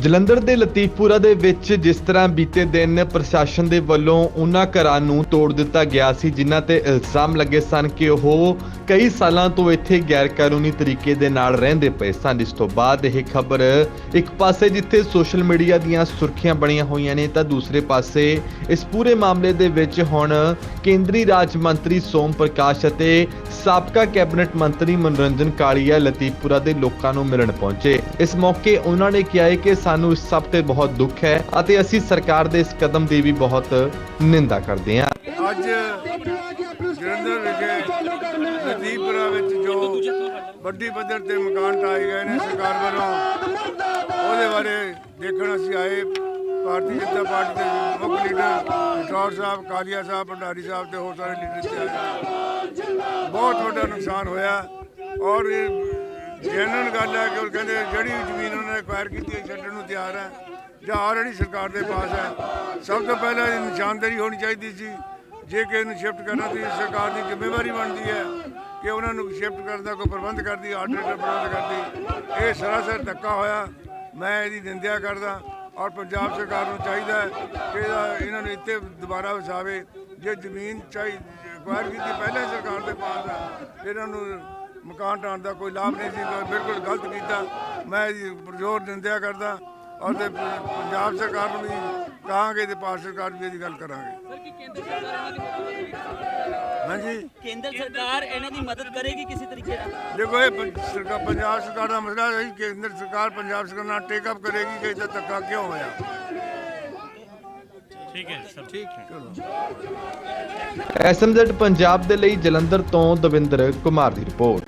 ਜਲੰਧਰ ਦੇ ਲਤੀਫਪੁਰਾ ਦੇ ਵਿੱਚ ਜਿਸ ਤਰ੍ਹਾਂ ਬੀਤੇ ਦਿਨ ਪ੍ਰਸ਼ਾਸਨ ਦੇ ਵੱਲੋਂ ਉਹਨਾਂ ਘਰਾਂ ਨੂੰ ਤੋੜ ਦਿੱਤਾ ਗਿਆ ਸੀ, ਜਿਨ੍ਹਾਂ ਤੇ ਇਲਜ਼ਾਮ ਲੱਗੇ ਸਨ ਕਿ ਉਹ ਕਈ ਸਾਲਾਂ ਤੋਂ ਇੱਥੇ ਗੈਰ ਕਾਨੂੰਨੀ ਤਰੀਕੇ ਦੇ ਨਾਲ ਰਹਿੰਦੇ ਪਏ ਸਨ। ਇਸ ਤੋਂ ਬਾਅਦ ਇਹ ਖਬਰ ਇੱਕ ਪਾਸੇ ਜਿੱਥੇ ਸੋਸ਼ਲ ਮੀਡੀਆ ਦੀਆਂ ਸੁਰਖੀਆਂ ਬਣੀਆਂ ਹੋਈਆਂ ਨੇ, ਤਾਂ ਦੂਸਰੇ ਪਾਸੇ ਇਸ ਪੂਰੇ ਮਾਮਲੇ ਦੇ ਵਿੱਚ ਹੁਣ ਕੇਂਦਰੀ ਰਾਜ ਮੰਤਰੀ ਸੋਮ ਪ੍ਰਕਾਸ਼ ਅਤੇ ਸਾਬਕਾ ਕੈਬਨਿਟ ਮੰਤਰੀ ਮਨੋਰੰਜਨ ਕਾਲੀਆ ਲਤੀਫਪੁਰਾ ਦੇ ਲੋਕਾਂ ਨੂੰ ਮਿਲਣ ਪਹੁੰਚੇ। ਇਸ ਮੌਕੇ ਉਹਨਾਂ ਨੇ ਕਿਹਾ ਕਿ ਸਾਨੂੰ ਇਸ ਸਭ ਤੇ ਬਹੁਤ ਦੁੱਖ ਹੈ ਅਤੇ ਅਸੀਂ ਸਰਕਾਰ ਦੇ ਇਸ ਕਦਮ ਦੀ ਵੀ ਬਹੁਤ ਨਿੰਦਾ ਕਰਦੇ ਹਾਂ। ਅੱਜ ਜਲੰਧਰ ਵਿਖੇ ਨਦੀਪੁਰਾ ਵਿੱਚ ਜੋ ਵੱਡੀ ਪੱਧਰ ਤੇ ਮਕਾਨ ਢਾਏ ਗਏ ਨੇ ਸਰਕਾਰ ਵੱਲੋਂ, ਉਹਦੇ ਬਾਰੇ ਦੇਖਣ ਅਸੀਂ ਆਏ। ਭਾਰਤੀ ਜਨਤਾ ਪਾਰਟੀ ਦੇ ਮੁੱਖ ਲੀਡਰ ਚੌਰ ਸਾਹਿਬ ਕਾਲੀਆ ਸਾਹਿਬ, ਭੰਡਾਰੀ ਸਾਹਿਬ ਤੇ ਹੋਰ ਸਾਰੇ ਲੀਡਰ ਬਹੁਤ ਵੱਡਾ ਨੁਕਸਾਨ ਹੋਇਆ ਔਰ ਇਹ ਜੈਨੂਨ ਗੱਲ ਹੈ ਕਿ ਉਹ ਕਹਿੰਦੇ ਜਿਹੜੀ ਜ਼ਮੀਨ ਉਹਨਾਂ ਨੇ ਐਕਵਾਇਰ ਕੀਤੀ ਹੈ, ਛੱਡਣ ਨੂੰ ਤਿਆਰ ਹੈ ਜਾਂ ਆਲਰੇਡੀ ਸਰਕਾਰ ਦੇ ਪਾਸ ਹੈ, ਸਭ ਤੋਂ ਪਹਿਲਾਂ ਇਹ ਨਿਸ਼ਾਨਦੇਹੀ ਹੋਣੀ ਚਾਹੀਦੀ ਸੀ। ਜੇ ਕਿਸੇ ਨੂੰ ਸ਼ਿਫਟ ਕਰਨਾ, ਤੇ ਸਰਕਾਰ ਦੀ ਜ਼ਿੰਮੇਵਾਰੀ ਬਣਦੀ ਹੈ ਕਿ ਉਹਨਾਂ ਨੂੰ ਸ਼ਿਫਟ ਕਰਨ ਦਾ ਕੋਈ ਪ੍ਰਬੰਧ ਕਰਦੀ ਆਲਟਰਨੇਟਿਵ ਪ੍ਰਬੰਧ ਕਰਦੀ। ਇਹ ਸਰਾਸਰ ਧੱਕਾ ਹੋਇਆ, ਮੈਂ ਇਹਦੀ ਨਿੰਦਿਆ ਕਰਦਾ ਔਰ ਪੰਜਾਬ ਸਰਕਾਰ ਨੂੰ ਚਾਹੀਦਾ ਕਿ ਇਹਦਾ, ਇਹਨਾਂ ਨੂੰ ਇੱਥੇ ਦੁਬਾਰਾ ਵਸਾਵੇ। ਜੇ ਜ਼ਮੀਨ ਚਾਹੀ ਐਕਵਾਇਰ ਕੀਤੀ, ਪਹਿਲਾਂ ਹੀ ਸਰਕਾਰ ਦੇ ਪਾਸ ਹੈ, ਇਹਨਾਂ ਨੂੰ ਮਕਾਨ ਢਾਣ ਦਾ ਕੋਈ ਲਾਭ ਨਹੀਂ ਸੀ ਬਿਲਕੁਲ ਗਲਤ ਕੀਤਾ। ਮੈਂ ਇਹਦੀ ਪ੍ਰਜੋਰ ਨਿੰਦਿਆ ਕਰਦਾ ਔਰ ਤੇ ਪੰਜਾਬ ਸਰਕਾਰ ਨੂੰ ਵੀ ਕਹਾਂਗੇ ਤੇ ਭਾਰਤ ਸਰਕਾਰ ਵੀ ਇਹਦੀ ਗੱਲ ਕਰਾਂਗੇ। ਹਾਂਜੀ? ਕੇਂਦਰ ਸਰਕਾਰ ਇਹਨਾਂ ਦੀ ਮਦਦ ਕਰੇਗੀ ਕਿਸੇ ਤਰੀਕੇ ਨਾਲ? ਦੇਖੋ ਇਹ ਪੰ- ਸਰਕਾਰ ਪੰਜਾਬ ਸਰਕਾਰ ਦਾ ਮਸਲਾ ਹੈ ਕਿ ਕੇਂਦਰ ਸਰਕਾਰ ਪੰਜਾਬ ਸਰਕਾਰ ਨਾਲ ਟੇਕ ਅਪ ਕਰੇਗੀ ਕਿ ਇਹਦਾ ਧੱਕਾ ਕਿਉਂ ਹੋਇਆ? ਐਸਐਮਜ਼ੈਡ ਪੰਜਾਬ ਦੇ ਲਈ ਜਲੰਧਰ ਤੋਂ ਦਵਿੰਦਰ ਕੁਮਾਰ ਦੀ ਰਿਪੋਰਟ।